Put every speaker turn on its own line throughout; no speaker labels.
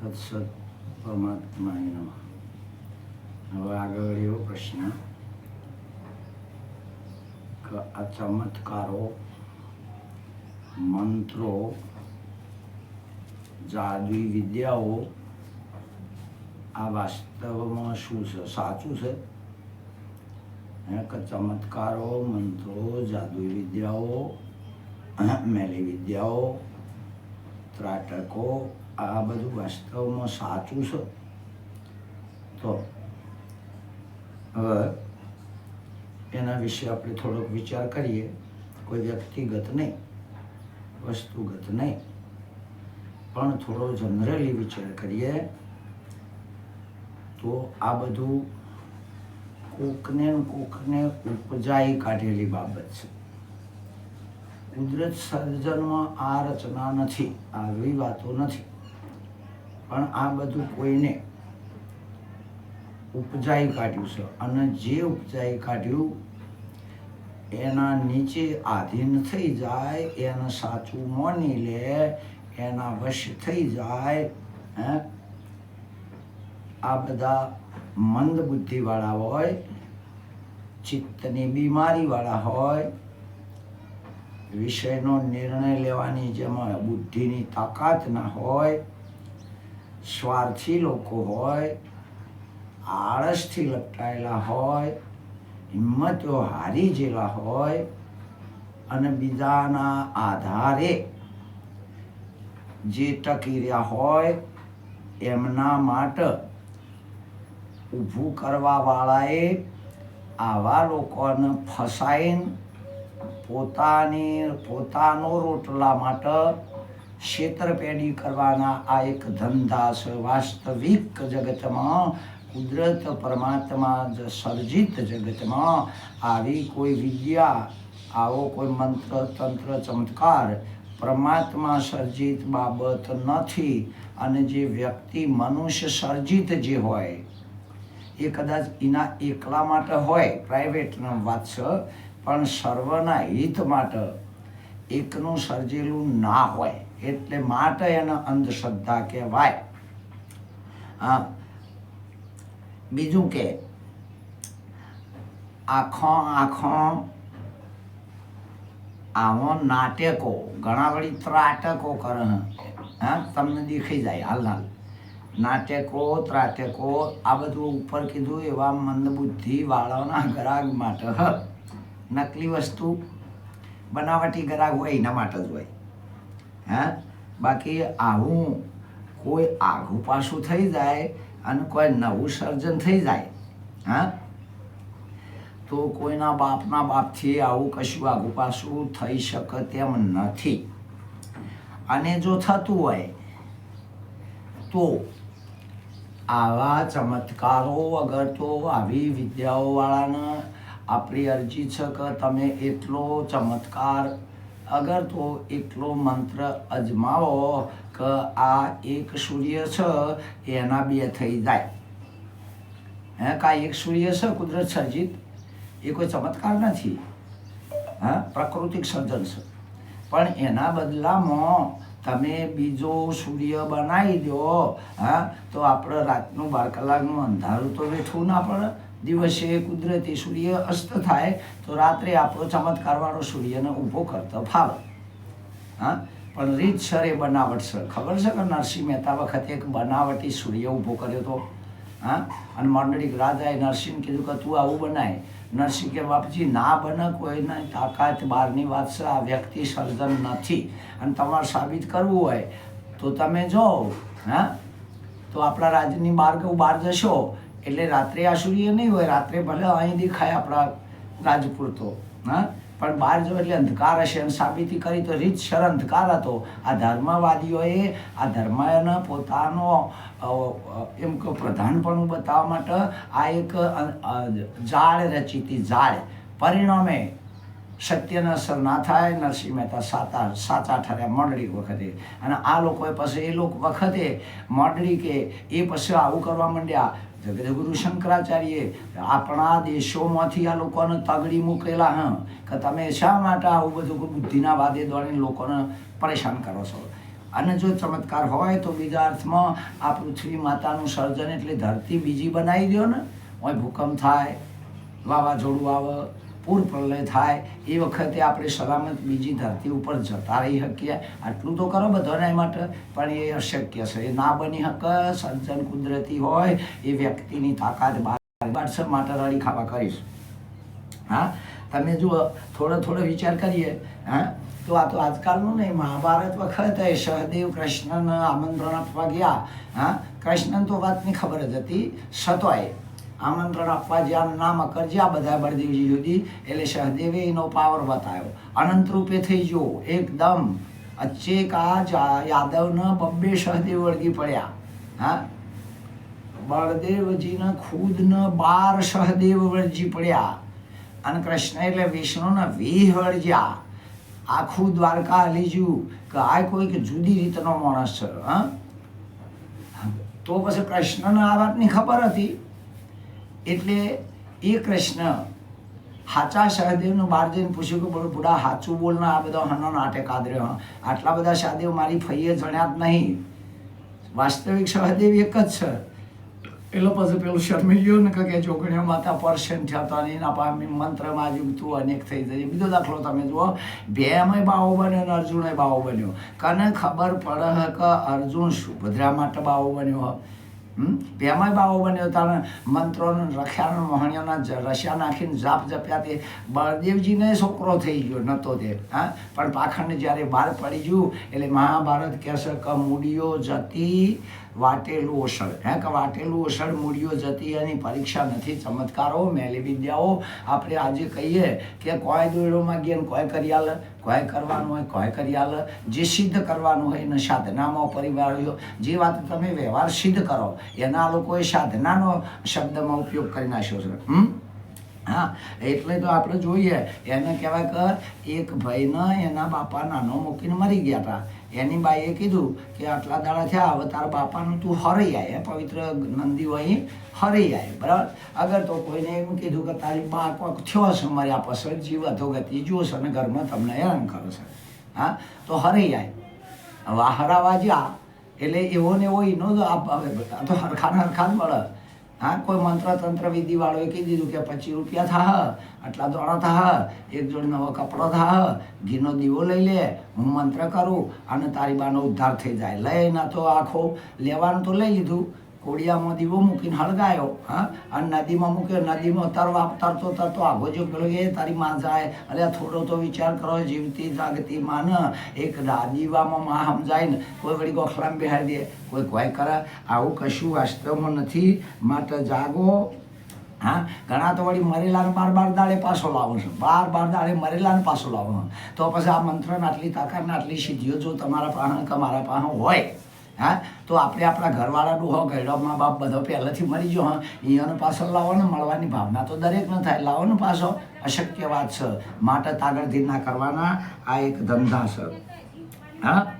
તત્સત પરમાત્માય નમઃ હવે આગળ એવો પ્રશ્ન કે આ ચમત્કારો મંત્રો જાદુઈ વિદ્યાઓ આ વાસ્તવમાં શું છે? સાચું છે? કે ચમત્કારો, મંત્રો જાદુઈ વિદ્યાઓ મેલી વિદ્યાઓ ત્રાટકો આ બધું વાસ્તવમાં સાચું છે? તો હવે એના વિશે આપણે થોડોક વિચાર કરીએ. કોઈ વ્યક્તિગત નહીં, વસ્તુગત નહીં. પણ થોડો જનરલી વિચાર કરીએ તો આ બધું કોકને કોકને ઉપજાઈ કાઢેલી બાબત છે. કુદરત સર્જનમાં આ રચના નથી, આવી વાતો નથી. પણ આ બધું કોઈને ઉપજાઈ કાઢ્યું છે. અને જે ઉપજાઈ કાઢ્યું, એના નીચે આધીન થઈ જાય, એને સાચું માની લે એના વશ થઈ જાય, હે? આ બધા મંદ બુદ્ધિવાળા હોય, ચિત્તની બીમારીવાળા હોય, વિષયનો નિર્ણય લેવાની જેમાં બુદ્ધિની તાકાત ના હોય સ્વાર્થી લોકો હોય, આળસથી લપટાયેલા હોય, હિંમતો હારી જેલા હોય, અને બીજાના આધારે જે ટકી રહ્યા હોય, એમના માટે ઊભું કરવાવાળાએ આવા લોકોને ફસાઈને પોતાની, પોતાનો રોટલા માટે છેતરપેડી કરવાના આ એક ધંધા છે વાસ્તવિક જગતમાં કુદરત પરમાત્મા જ સર્જિત જગતમાં. આવી કોઈ વિદ્યા, આવો કોઈ મંત્ર, તંત્ર, ચમત્કાર પરમાત્મા સર્જિત બાબત નથી અને જે વ્યક્તિ મનુષ્ય સર્જિત જે હોય, એ કદાચ એના એકલા માટે હોય, પ્રાઇવેટનો વાત છે પણ સર્વના હિત માટે એકનું સર્જેલું ના હોય. એટલે માટે એને અંધશ્રદ્ધા કહેવાય. હા. બીજું કે, આખો આખો આવો નાટકો, ઘણા વળી ત્રાટકો કરે હા. તમને દેખાઈ જાય હાલ હાલ. નાટકો, ત્રાટકો, આ બધું ઉપર કીધું એવા મંદબુદ્ધિ વાળાના ગ્રાહક માટે નકલી વસ્તુ, બનાવટી ગ્રાહક હોય એના માટે જ હોય. હે? બાકી આવું કોઈ આઘું પાછું થઈ જાય અને કોઈ નવું સર્જન થઈ જાય, હા? તો કોઈના બાપના બાપથી આવું કશું આઘું પાછું થઈ શકે તેમ નથી. અને જો થતું હોય, તો આવા ચમત્કારો વગર તો આવી વિદ્યાઓવાળાને આપણી અરજી છે કે તમે એટલો ચમત્કાર અગર તો એટલો મંત્ર અજમાવો કે આ એક સૂર્ય છે, એના બે થઈ જાય. હે, કા એક સૂર્ય છે, કુદરત સર્જિત? એ કોઈ ચમત્કાર નથી. હા, પ્રાકૃતિક સર્જન છે. પણ એના બદલામાં તમે બીજો સૂર્ય બનાવી દો, હા, તો આપણે રાતનું બાર કલાકનું અંધારું તો વેઠવું ના પડે. દિવસે કુદરતી સૂર્ય અસ્ત થાય તો રાત્રે આપણો ચમત્કારવાળો સૂર્યને ઊભો કરતો ફાવે હા? પણ રીતસર એ બનાવટ સર ખબર છે કે નરસિંહ મહેતા વખતે એક બનાવટી સૂર્ય ઊભો કર્યો હતો હા? અને મંડળીક રાજાએ નરસિંહ કીધું કે તું આવું બનાય. નરસિંહ કે, બાપજી, ના બને કોઈના તાકાત બહારની વાત છે. આ વ્યક્તિ સર્જન નથી. અને તમારે સાબિત કરવું હોય તો તમે જો હા? તો આપણા રાજ્યની બહાર કેવું બહાર જશો? એટલે રાત્રે આ નહીં હોય, રાત્રે ભલે અહીં દેખાય આપણા રાજપુર તો, હા? પણ બહાર જો એટલે અંધકાર હશે અને સાબિતી કરી તો રીતસર અંધકાર હતો. આ ધર્મવાદીઓએ આ ધર્મને પોતાનો એમ કે પ્રધાનપણું બતાવવા માટે આ એક જાળ રચી હતી, જાળ. પરિણામે સત્યના અસર ના થાય, નરસિંહ મહેતા સાતા સાચા ઠર્યા મંડળી વખતે. અને આ લોકોએ પછી એ લોકો વખતે મંડળી કે એ પછી આવું કરવા માંડ્યા. જગદગુરુ શંકરાચાર્યે આપણા દેશોમાંથી આ લોકોને તગડી મૂકેલા, હં, કે તમે શા માટે આવું બધું બુદ્ધિના વાદે દોડીને લોકોને પરેશાન કરો છો? અને જો ચમત્કાર હોય તો બીજા અર્થમાં આ પૃથ્વી માતાનું સર્જન એટલે ધરતી બીજી બનાવી દો ને હોય ભૂકંપ થાય, વાવાઝોડું આવે પૂર પ્રલય થાય, એ વખતે આપણે સલામત બીજી ધરતી ઉપર જતા રહી શકીએ. આટલું તો કરો બધાને માટે, પણ એ અશક્ય છે. એ ના બની શકે સર્જન કુદરતી હોય, એ વ્યક્તિની તાકાત બહાર કાઢશે, માટે રડી ખાવા કરીશ. હા? તમે જુઓ, થોડો થોડો વિચાર કરીએ. હા? તો આ તો આજકાલનું નહીં, મહાભારત વખતે સહદેવ કૃષ્ણને આમંત્રણ આપવા ગયા. હા? કૃષ્ણને તો વાતની ખબર જ હતી, સતોય. આમંત્રણ આપવા જ્યાં નામ અકરજ્યા બધા બળદેવજી જુદી, એટલે સહદેવે એનો પાવર બતાવ્યો. અનંત રૂપે થઈ ગયો, એકદમ. અચ્છેક આ જા- યાદવને બબ્બે સહદેવ વળગી પડ્યા. હા? બળદેવજીને ખુદને બાર સહદેવ વળજી પડ્યા. અને કૃષ્ણ એટલે વિષ્ણુને વીહ વળજ્યા આખું દ્વારકા લીજું કે આ કોઈક જુદી રીતનો માણસ છે, હા? તો પછી કૃષ્ણને આ વાતની ખબર હતી. એટલે એ કૃષ્ણ હાચા સહદેવનું બહાર જઈને પૂછ્યું કે બોલો બુડા હાચું બોલ આ બધો હનો નાટે આદર્યો આટલા બધા સહદેવ મારી ફઈએ જણ્યા જ નહીં. વાસ્તવિક સહદેવ એક જ છે. એટલો પછી પેલું શરમી ગયો ને કે જોગણીઓ માતા પરસન થયા હતા ને એના પામે મંત્રમાં જુગતું અનેક થઈ જાય. બીજો દાખલો તમે જુઓ. ભેમય બાવો બન્યો ને અર્જુનય બાવો બન્યો. કને ખબર પડે કે અર્જુન સુભદ્રા માટે બાવો બન્યો. હ ભેમય બાવો બન્યો તાણે મંત્રોને, રખ્યાનો, મોહણીઓના જ- રસ્યા નાખીને જાપ જપ્યા તે બળદેવજીને છોકરો થઈ ગયો, નતો તે, હા? પણ પાખંડ જ્યારે બહાર પડી ગયું, એટલે મહાભારત કહેશે કે મૂડીઓ જતી વાટેલું ઓસળ, હે? કે વાટેલું ઓસળ મૂડીઓ જતી એની પરીક્ષા નથી, ચમત્કારો, મેલી વિદ્યાઓ. આપણે આજે કહીએ કે કોઈ દોડોમાં ગયા કોઈ કરી આલે કોઈ કરવાનું હોય કોઈ કરી આલે, જે સિદ્ધ કરવાનું હોય એને સાધનામાં પરિવાર જે વાત તમે વ્યવહાર સિદ્ધ કરો, એના લોકોએ સાધનાનો શબ્દમાં ઉપયોગ કરી નાખ્યો છે. હમ? હા, એટલે તો આપણે જોઈએ, એને કહેવાય કે એક ભાઈને એના બાપા નાનો મૂકીને મરી ગયા હતા. એની બાઈએ કીધું કે આટલા દાડા થયા, હવે તારા બાપાનું તું હરાઈ આય પવિત્ર નંદી વહી, હરાઈ આય, બરાબર? અગર તો કોઈને એમ કીધું કે તારી બા કોઈક થયો છે મર્યા પછી જીવ અધોગતિ જુઓ અને ઘરમાં તમને હેરાન કરશે હા? તો હરાઈ આય. હવે આ હરાવા જ્યાં, એટલે એવો ને એવો એનો તો હરખાને હરખા જ મળે. હા, કોઈ મંત્ર તંત્ર વિધિ વાળોએ કહી દીધું કે પચીસ રૂપિયા થા, આટલા દોણા થાહ એક જોડ નવો કપડો થા, ઘીનો દીવો લઈ લે, હું મંત્ર કરું અને તારી બાનો ઉદ્ધાર થઈ જાય. લઈ ના તો આખો લેવાનું તો લઈ લીધું. કોડિયામાં દીવો મૂકીને હળગાયો, હા? અને નદીમાં મૂક્યો, નદીમાં તરવા, તરતો તરતો આગો જો ગળગે તારી માં જાય. અરે થોડો તો વિચાર કરો, જીવતી જાગતી માન, એક દાદીવામાં માં સમજાય ને કોઈ વળી ગોખલામ બેહાડી દે. કોઈ કોઈ કરે, આવું કશું વાસ્તવમાં નથી. માટે જાગો, હા? ઘણા તો વળી મરેલાને બાર બાર દાડે પાછો લાવો છે. બાર બાર દાડે મરેલાને પાછો લાવો તો પછી આ મંત્રને આટલી તાકાતને આટલી સિદ્ધિઓ જો તમારા પાસે તમારા મારા પાસે હોય. હા? તો આપણે આપણા ઘરવાળાનું હો ગયડો મા બાપ બધો પહેલાંથી મરી ગયો, હા? અહીંયાનો પાછો લાવો ને, મળવાની ભાવના તો દરેક ન થાય. લાવો ને પાછો. અશક્ય વાત છે. માટે તાગળ ના કરવાના આ એક ધંધા છે. હા?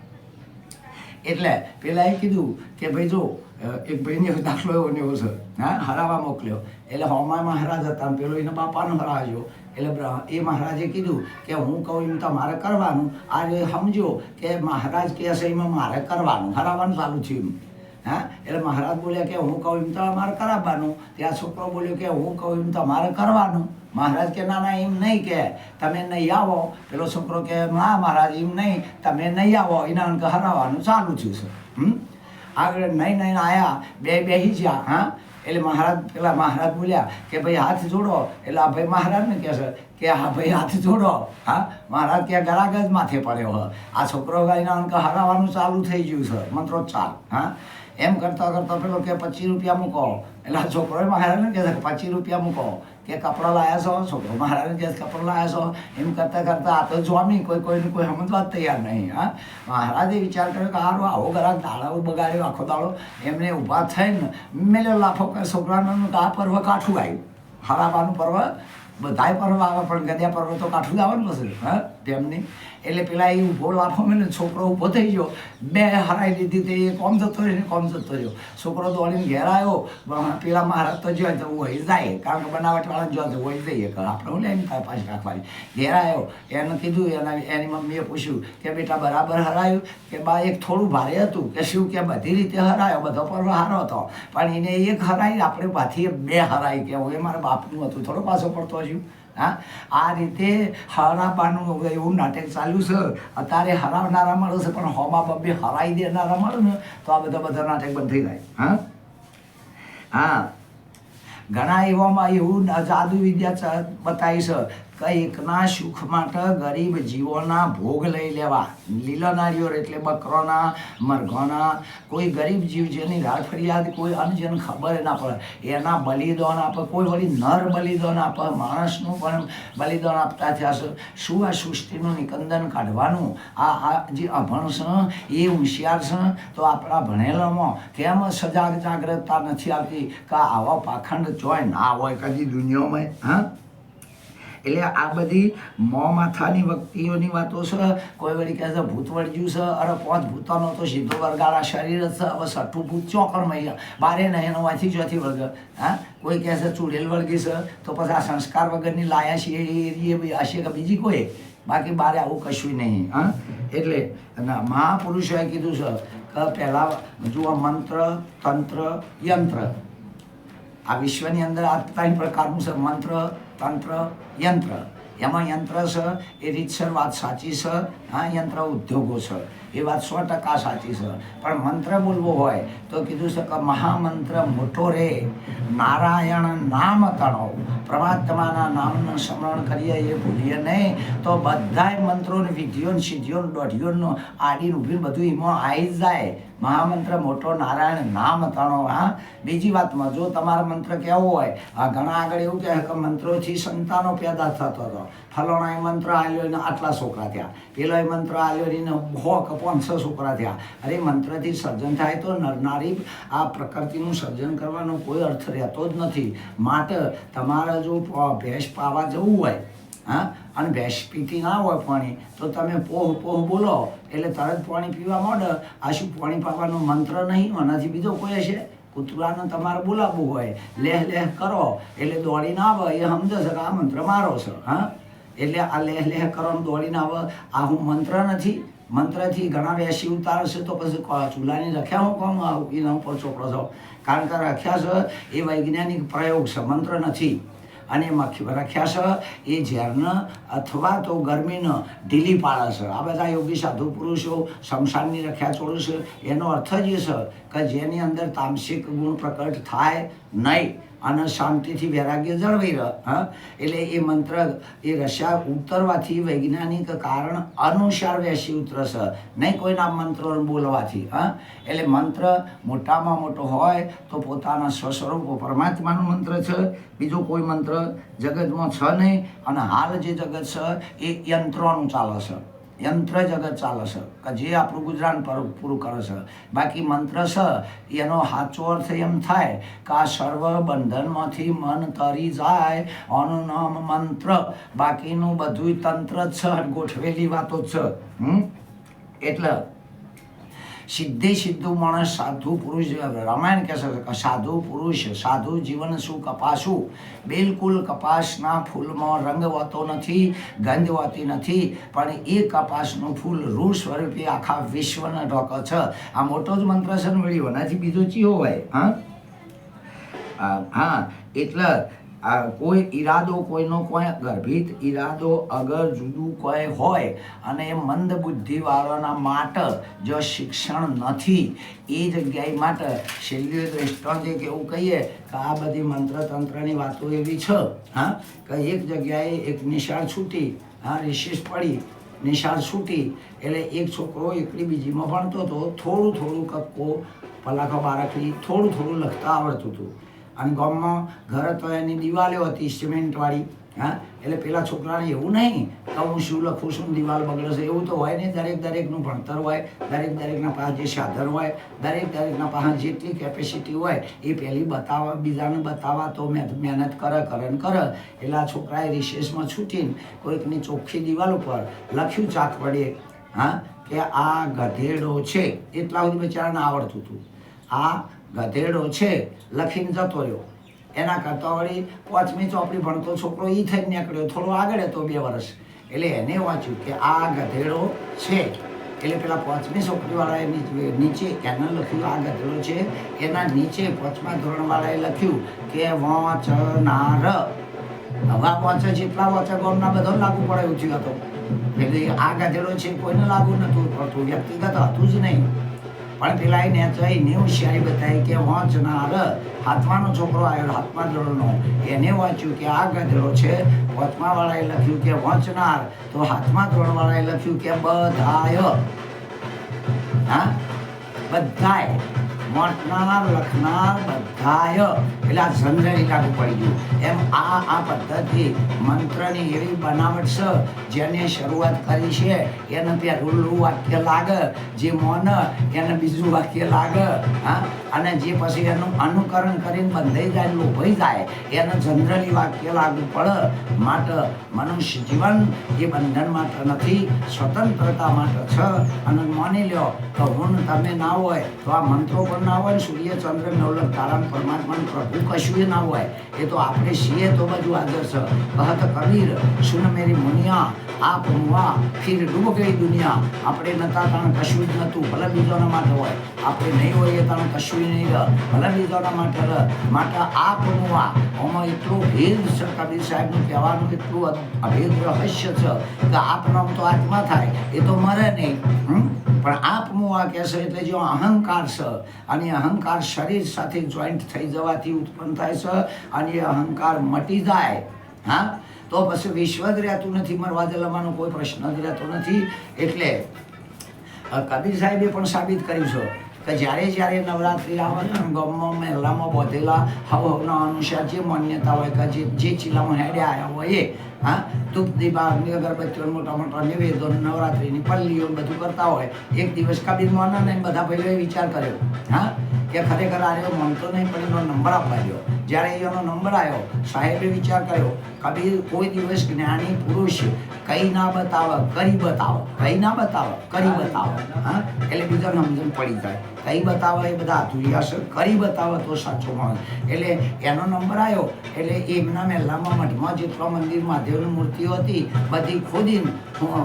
એટલે પેલા એ કીધું કે ભાઈ જો એક ભાઈને દાખલો એવો ને એવો છે. હા? હરાવા મોકલ્યો. એટલે હોમામાં હરા હતા પેલો એના બાપાનો હરાવ્યો. એટલે એ મહારાજે કીધું કે હું કહું એમ તમારે કરવાનું. આ જે સમજો કે મહારાજ કહે છે એમાં મારે કરવાનું. હરાવવાનું ચાલુ એમ. હા? એટલે મહારાજ બોલ્યા કે હું કહું એમ તમારે કરાવવાનું. ત્યાં છોકરો બોલ્યો કે હું કહું એમ તમારે કરવાનું. મહારાજ કે, ના ના, એમ નહીં કે. તમે નહીં આવો. પેલો છોકરો કે, ના, મહારાજ, એમ નહીં. તમે નહીં આવો. એના હરાવવાનું ચાલુ થયું છે. હમ? આગળ નહીં નહીં આયા. બે બેસી જ્યાં, હા? એટલે મહારાજ, પેલા મહારાજ બોલ્યા કે ભાઈ હાથ જોડો. એટલે આ ભાઈ મહારાજને કહેશે કે હા ભાઈ હાથ જોડો. હા, મહારાજ ત્યાં ગરાગ જ માથે પડ્યો હ. આ છોકરો ગાયના અંક હરાવવાનું ચાલુ થઈ ગયું છે, મંત્રોચ્ચાર. હા, એમ કરતાં કરતાં પેલો કે પચીસ રૂપિયા મૂકો. એટલે આ છોકરો મહારાજને કહે છે કે પચીસ રૂપિયા મૂકો. કે કપડાં લાયા છો? છોકરો મહારાજ કે કપડાં લાયા છો? એમ કરતાં કરતાં આ તો જોમી, કોઈ કોઈને કોઈ સમજવા જ તૈયાર નહીં, હા? મહારાજે વિચાર કર્યો કે હારો આવો ગરાક દાડાઓ બગાડ્યો, આખો દાડો એમને ઊભા થઈને મેલે લાફો છોકરાનું આ પર્વ કાઠું આવ્યું. હરાવાનું પર્વ બધાય પર્વ આવે, પણ ગદ્યા પર્વ તો કાઠું જ આવે ને પછી, હા? તેમની. એટલે પેલા એ ઊભો લાફો મેં છોકરો ઊભો થઈ ગયો. બે હરાઈ દીધી તે એ કોમ જતો રહ્યો ને કોમ જતો રહ્યો. છોકરો દોડીને ઘેર આવ્યો. પણ પેલા મહારાજ તો જોયા તો વહી જાય. કારણ કે બનાવટવાળા જોયા તો વહી જઈએ. આપણે હું લઈને થાય પાછી રાખવાની. ઘેર આવ્યો. એને કીધું, એના એની મમ્મીએ પૂછ્યું કે બેટા બરાબર હરાયું? કે બા, એક થોડું ભારે હતું. કે શું કે બધી રીતે હરાયો? બધો પર્વ હારો હતો. પણ એને એક હરાઈ, આપણે પાછી બે હરાઈ કે હું એ મારા બાપનું હતું. થોડો પાછો પડતો હજુ હા? આ રીતે હરાવવાનું એવું નાટક ચાલ્યું છે. અત્યારે હરાવનારા મળે છે, પણ હોમા બબ્બે હરાઈ દેનારા મળે ને, તો આ બધા બધા નાટક બંધ થઈ જાય. હા? હા. ઘણા એવામાં એવું જાદુ વિદ્યા બતાવી છે. કે એકના સુખ માટે ગરીબ જીવોના ભોગ લઈ લેવા. લીલા નાળિયેર એટલે બકરોના, મરઘોના. કોઈ ગરીબ જીવ જેની રાડ ફરિયાદ, કોઈ અનજન ખબર ના પડે. એના બલિદાન આપે, કોઈ વળી નર બલિદાન આપે. માણસનું પણ બલિદાન આપતા થયા શું આ સૃષ્ટિનું નિકંદન કાઢવાનું? આ આ જે અભણ છે, એ હોશિયાર છે, તો આપણા ભણેલામાં કેમ સજાગ જાગ્રતતા નથી આવતી? કે આવા પાખંડ ચોય ના હોય કદી દુનિયામાં? હા? એટલે આ બધી મોં માથાની વ્યક્તિઓની વાતો છે. કોઈ વળી કહે છે, ભૂત વળગ્યું છે. અરે, પાંચ ભૂતોનો તો સીધો વરગાળા શરીર છે. હવે સઠ્ઠું ભૂત ચોકરમાં ગયા બારે નહીં, એનો વાંચી ચોથી વર્ગ હા? કોઈ કહે છે, ચૂડેલ વળગી છે. તો પછી આ સંસ્કાર વગરની લાયા છે એ એ હશે કે બીજી કોઈ? બાકી બારે આવું કશું નહીં, હા? એટલે મહાપુરુષોએ કીધું છે કે પહેલાં જુઓ મંત્ર, તંત્ર, યંત્ર. આ વિશ્વની અંદર આ ત્રણ પ્રકારનું છે. મંત્ર તંત્ર, યંત્ર. એમાં યંત્ર છે એ રીતસર વાત સાચી છે હા, યંત્ર ઉદ્યોગો છે એ વાત સો ટકા સાચી છે પણ મંત્ર બોલવો હોય તો કીધું છે કે મહામંત્ર મોટો રે. નારાયણ નામ તણો. પરમાત્માના નામનું સ્મરણ કરીએ એ ભૂલીએ નહીં. તો બધાય મંત્રો ને વિધિઓ ને સિદ્ધિઓ ને દોઢીઓનો આડીને ઊભી બધું એમાં આવી જાય. મહામંત્ર મોટો નારાયણ, નામ તણો, હા? બીજી વાતમાં, જો તમારો મંત્ર કેવો હોય, આ ઘણા આગળ એવું કહે કે મંત્રોથી સંતાનો પેદા થતો હતો. ફલોણા એ મંત્ર આલ્યો એને આટલા છોકરા થયા. પેલો મંત્ર આલ્યો એને હો કે પાંચસો છોકરા થયા. અરે, મંત્રથી સર્જન થાય તો નરનારી આ પ્રકૃતિનું સર્જન કરવાનો કોઈ અર્થ રહેતો જ નથી. માટે તમારે જો ભેંસ પાવા જવું હોય હા? અને ભેંસ પીતી ના હોય પાણી, તો તમે પોહ પોહ બોલો. એટલે તરત પાણી પીવા માંડે. આ શું પાણી પાવાનો મંત્ર નહીં? આનાથી બીજો કોઈ હશે? કૂતરાને તમારે બોલાવવું હોય. લેહ લેહ કરો. એટલે દોડીને આવે. એ સમજો છે કે આ મંત્ર મારો છે, હા? એટલે આ લેહ લેહ કરવાનું દોડીને આવે. આ હું મંત્ર નથી. મંત્રથી ઘણા વેસી ઉતારશે તો પછી ચૂલાની રખ્યા હું કોમ આવું? એના ઉપર ચોપડો છો. કારણ કે રખ્યા છે, એ વૈજ્ઞાનિક પ્રયોગ છે, મંત્ર નથી. અને એમાં રખ્યા છે, એ ઝેરને અથવા તો ગરમીને ઢીલી પાડે છે. આ બધા યોગી સાધુ પુરુષો શમશાનની રખ્યા છોડે છે. એનો અર્થ જ એ છે કે જેની અંદર તામસિક ગુણ પ્રકટ થાય નહીં. અને શાંતિથી વૈરાગ્ય જળવાઈ રહ, હા? એટલે એ મંત્ર, એ રશિયા ઉતરવાથી વૈજ્ઞાનિક કારણ અનુસાર વેસી ઉતરશે. નહીં કોઈના મંત્રો બોલવાથી, હા? એટલે મંત્ર મોટામાં મોટો હોય તો પોતાના સ્વસ્વરૂપ પરમાત્માનો મંત્ર છે. બીજો કોઈ મંત્ર જગતમાં છે નહીં. અને હાલ જે જગત છે એ યંત્રોનું ચાલે છે. યંત્ર જગત ચાલે છે, કે જે આપણું ગુજરાન પર પૂરું કરે છે. બાકી મંત્ર છે, એનો સાચો અર્થ એમ થાય કે આ સર્વ બંધનમાંથી મન તરી જાય આનું નામ મંત્ર. બાકીનું બધું તંત્ર જ છે ગોઠવેલી વાતો છે. હમ? એટલે સિદ્ધે સિદ્ધુ માણસ સાધુ પુરુષ રામાયણ કહેશે સાધુ પુરુષ, સાધુ જીવન શું કપાસું? બિલકુલ કપાસના ફૂલમાં રંગ હોતો નથી, ગંધ હોતી નથી, પણ એ કપાસનું ફૂલ રૂ સ્વરૂપે આખા વિશ્વને ઢોકે છે. આ મોટો જ મંત્ર છે વળી એનાથી બીજો ચિયો હોય હા? હા, એટલે કોઈ ઈરાદો, કોઈનો કોઈ ગર્ભિત ઈરાદો અગર જુદું કોઈ હોય અને એ મંદ બુદ્ધિવાળાના માટે જો શિક્ષણ નથી, એ જગ્યાએ માટે શૈલ્ય દ્રષ્ટાંતે કે એવું કહીએ કે આ બધી મંત્ર તંત્રની વાતો એવી છે. હા? કે એક જગ્યાએ એક નિશાળ છૂટી, હા રિશિષ પડી, નિશાળ છૂટી, એટલે એક છોકરો એકલી બીજીમાં ભણતો હતો થોડું થોડું કક્કો, પલાખો બારાખલી થોડું થોડું લખતા આવડતું હતું. અને ગામમાં ઘર તો એની દિવાલો હતી સિમેન્ટવાળી હા? એટલે પેલા છોકરાને એવું નહીં તો હું શું લખું ને દિવાલ બગડશે, એવું તો હોય નહીં. દરેક દરેકનું ભણતર હોય, દરેક દરેકના પાસે જે સાધન હોય, દરેક દરેકના પાસે જેટલી કેપેસિટી હોય, એ પહેલી બતાવવા, બીજાને બતાવવા તો મહેનત મહેનત કરે કરે ને કરે. એટલે આ છોકરાએ રિસેસમાં છૂટીને કોઈકની ચોખ્ખી દિવાલ ઉપર લખ્યું ચાક પડે હા, કે આ ગધેડો છે. એટલા સુધી બિચારાને આવડતું હતું. આ ગધેડો છે, લખીને જતો રહ્યો. એના કરતાં વળી પાંચમી ચોપડી ભણતો છોકરો એ થઈને નીકળ્યો. થોડો આગળ હતો બે વર્ષ. એટલે એને વાંચ્યું કે આ ગધેડો છે. એટલે પેલા પાંચમી ચોપડીવાળાએ નીચે- એને લખ્યું, આ ગધેડો છે. એના નીચે પાંચમા ધોરણવાળાએ લખ્યું કે વાંચનાર. હવા પહોંચે જેટલા વાંચે ગામના બધો લાગુ પડે એવું થયું હતું. એટલે આ ગધેડો છે કોઈને લાગુ નથી પડતું. વ્યક્તિગત હતું જ નહીં. પણ પેલા એને જઈને હોશિયારી બતાવી કે વાંચનાર હાથમાનો છોકરો આવ્યો, હાથમા એને વાંચ્યું કે આ ગધડો છે પાંચમા વાળાએ લખ્યું કે વાંચનાર તો હાથમા ધોરણ વાળાએ લખ્યું કે બધાય. હા? બધાય. વાંચનાર લખનાર બધાય. એટલે આ સંજય લાગુ પડી ગયું. એમ આ આ પદ્ધતિ મંત્રની એવી બનાવટ છે, જેને શરૂઆત કરી છે. એને ત્યાં રૂલું વાક્ય લાગે, જે મોન, એને બીજું વાક્ય લાગે, હા. અને જે પછી એનું અનુકરણ કરીને બંધાઈ જાય લોભાઈ જાય એને જનરલી વાક્ય લાગુ પડે. માટે મનુષ્ય જીવન એ બંધન માત્ર નથી, સ્વતંત્રતા માટે છે. અને માની લો તો હું તમે ના હોય, તો આ મંત્રો પણ ના હોય સૂર્ય ચંદ્ર નવલક તારા પરમાત્મા પ્રભુ કશું ના હોય. એ તો આપણે છીએ તો બધું આદર છે. કહત કબીર, સુન મેરી મુનિયા આ ભૂમવા ફિર ડૂબ ગઈ દુનિયા. આપણે નતા તાણ કશું જ નહોતું ભલે બીજોના માટે હોય. આપણે નહીં હોઈએ તાણ કશું બીજોના માટે રહે માટે આપ હુઆ આમાં એટલું ભેદ છે સાહેબનું કહેવાનું એટલું અભેદ રહસ્ય છે કે આપનામ તો આત્મા થાય. એ તો મરે નહીં. પણ આપનું આ કહેશે એટલે જો અહંકાર છે, અને અહંકાર શરીર સાથે જોઈન્ટ થઈ જવાથી ઉત્પન્ન થાય છે, અને એ અહંકાર મટી જાય. હા? તો પછી વિશ્વ જ રહેતું નથી મરવા જલવાનો કોઈ પ્રશ્ન જ રહેતો નથી. એટલે કબીર સાહેબે પણ સાબિત કર્યું છે. કે જ્યારે જ્યારે નવરાત્રિ આવે ને ગામમાં મહેલામાં બધેલા હવ હવના અનુસાર જે માન્યતા હોય કે જે જે ચીલામાં હેડે આવ્યા હોય એ હા? ધૂપ દીપાગ્નિ અગરબત્તીઓ મોટા મોટા નિવેદો, નવરાત્રિની પલ્લીઓ બધું કરતા હોય. એક દિવસ કબીર મોના ને બધા ભાઈઓએ વિચાર કર્યો, હા? કે ખરેખર આ રહ્યો મનતો નહીં, પણ એનો નંબર આપવા દો જ્યારે એનો નંબર આવ્યો સાહેબે વિચાર કર્યો, કબીર કોઈ દિવસ જ્ઞાની પુરુષ કઈ ના બતાવે કરી બતાવો. કઈ ના બતાવે કરી બતાવો, હા? એટલે બીજાને સમજણ પડી જાય. કઈ બતાવે એ બધા અધૂરિયા છે કરી બતાવે તો સાચો માણસ. એટલે એનો નંબર આવ્યો એટલે એમના મહેલામાં મઠમાં જેટલા મંદિર મહાદેવની મૂર્તિઓ હતી, બધી ખોદીને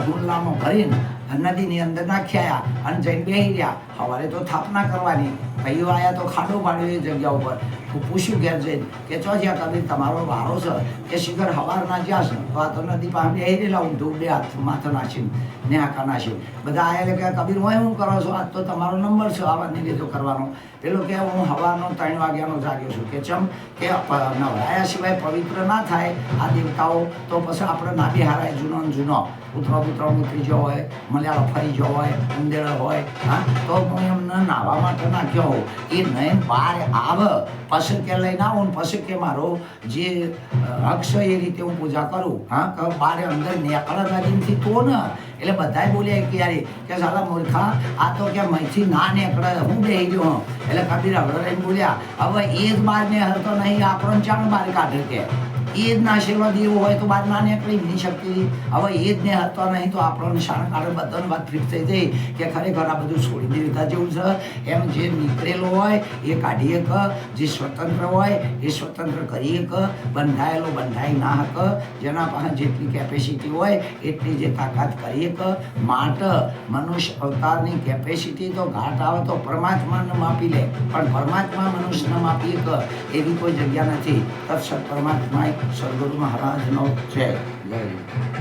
હુલ્લામાં ભરીને નદીની અંદર નાખ્યા અને જઈને બેસી રહ્યા. સવારે તો થાપના કરવાની ભાઈઓ આયા તો ખાડો પાડ્યો એ જગ્યા ઉપર. હું પૂછ્યું ઘેર જઈને કે, ચો જ્યાં કબીર તમારો વારો છે કે શિખર હવારના જ્યાં છે? તો આ તો નદી પાસે બેસી રહેલા ઊંધું બે હાથ માથે નાખીને, ને આખા નાખ્યું. બધા આયા કે, કબીર, હું શું કરો છો? આજ તો તમારો નંબર છે, આવા નિવેદો કરવાનો. પેલો કે, હું હવાનો ત્રણ વાગ્યાનો જાગ્યો છું. કે, ચમ? કે નવરાયા સિવાય પવિત્ર ના થાય આ દેવતાઓ, તો પછી આપણે નાભી હારાય જૂનો જૂનો. પુત્ર ઉતરી જવો હોય, મલયાળો ફરી જવો હોય ઉંદેળ હોય, હા? તો હું એમને નાહવા માટે નાખ્યો હોઉં. એ નયન બહાર આવે પછી કે લઈને આવું પછી કે મારો જે અક્ષ એ રીતે હું પૂજા કરું, હા, કે બારે અંદર નેકળે નદીથી તો ને. એટલે બધાય બોલ્યા કે યાર કે સાલા મૂર્ખા, આ તો કે મહીથી ના નેકળે, હું બેહી ગયો એટલે કબીર હવડે બોલ્યા, હવે એ જ બાર ને હરતો નહીં આપણો ચાણ બહાર કાઢે કે. એ જ ના આશીર્વાદ એવો હોય તો બાદ ના નીકળી નહીં શકતી. હવે એ જ ને હતો નહીં તો આપણો નિશાન કારણ બધાને વાત ફિટ થઈ જઈ કે ખરેખર આ બધું છોડી દેતા જેવું છે. એમ જે નીકળેલો હોય એ કાઢીએ ક, જે સ્વતંત્ર હોય એ સ્વતંત્ર કરીએ એક બંધાયેલો બંધાઈ ના હક. જેના પાસે જેટલી કેપેસિટી હોય એટલી જે તાકાત કરીએ એક માટે મનુષ્ય અવતારની કેપેસિટી તો ઘાટ આવે તો પરમાત્માને માપી લે. પણ પરમાત્મા મનુષ્યને માપીએ ક, એવી કોઈ જગ્યા નથી. તત્સત પરમાત્મા એક સદગુરુ મહારાજનો છે જય.